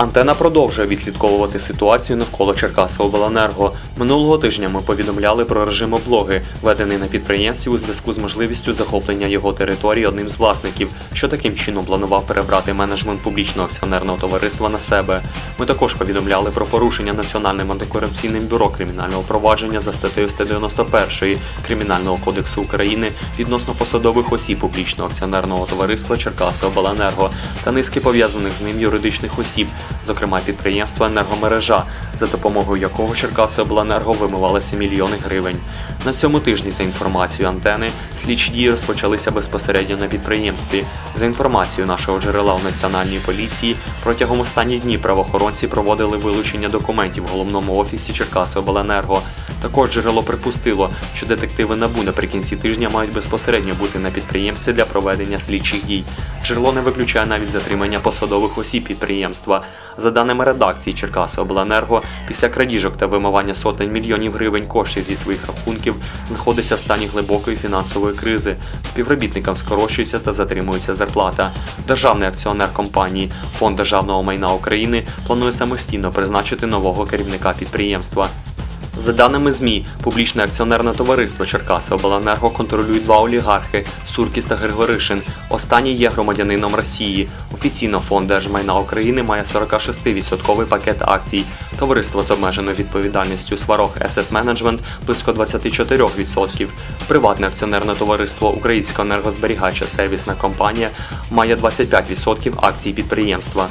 Антена продовжує відслідковувати ситуацію навколо Черкасиобленерго. Минулого тижня ми повідомляли про режим облоги, введений на підприємстві у зв'язку з можливістю захоплення його території одним з власників, що таким чином планував перебрати менеджмент публічного акціонерного товариства на себе. Ми також повідомляли про порушення Національним антикорупційним бюро кримінального провадження за статтею 191 Кримінального кодексу України відносно посадових осіб публічного акціонерного товариства Черкасиобленерго та низки пов'язаних з ним юридичних осіб, зокрема підприємства Енергомережа, за допомогою якого Черкаси обленерго вимивалися мільйони гривень. На цьому тижні, за інформацією антени, слідчі дії розпочалися безпосередньо на підприємстві. За інформацією нашого джерела у національній поліції, протягом останніх днів правоохоронці проводили вилучення документів в головному офісі Черкасиобленерго. Також джерело припустило, що детективи НАБУ наприкінці тижня мають безпосередньо бути на підприємстві для проведення слідчих дій. Джерело не виключає навіть затримання посадових осіб підприємства. За даними редакції Черкасиобленерго, після крадіжок та вимивання сотень мільйонів гривень коштів зі своїх рахунків знаходиться в стані глибокої фінансової кризи. Співробітникам скорочується та затримується зарплата. Державний акціонер компанії Фонд державного майна України планує самостійно призначити нового керівника підприємства. За даними ЗМІ, публічне акціонерне товариство Черкасиобленерго контролюють два олігархи Суркіс та Григоришин. Останній є громадянином Росії. Офіційно фонд держмайна України має 46% пакет акцій. Товариство з обмеженою відповідальністю Сварог Asset Management близько 24%. Приватне акціонерне товариство Українська енергозберігача сервісна компанія має 25% акцій підприємства.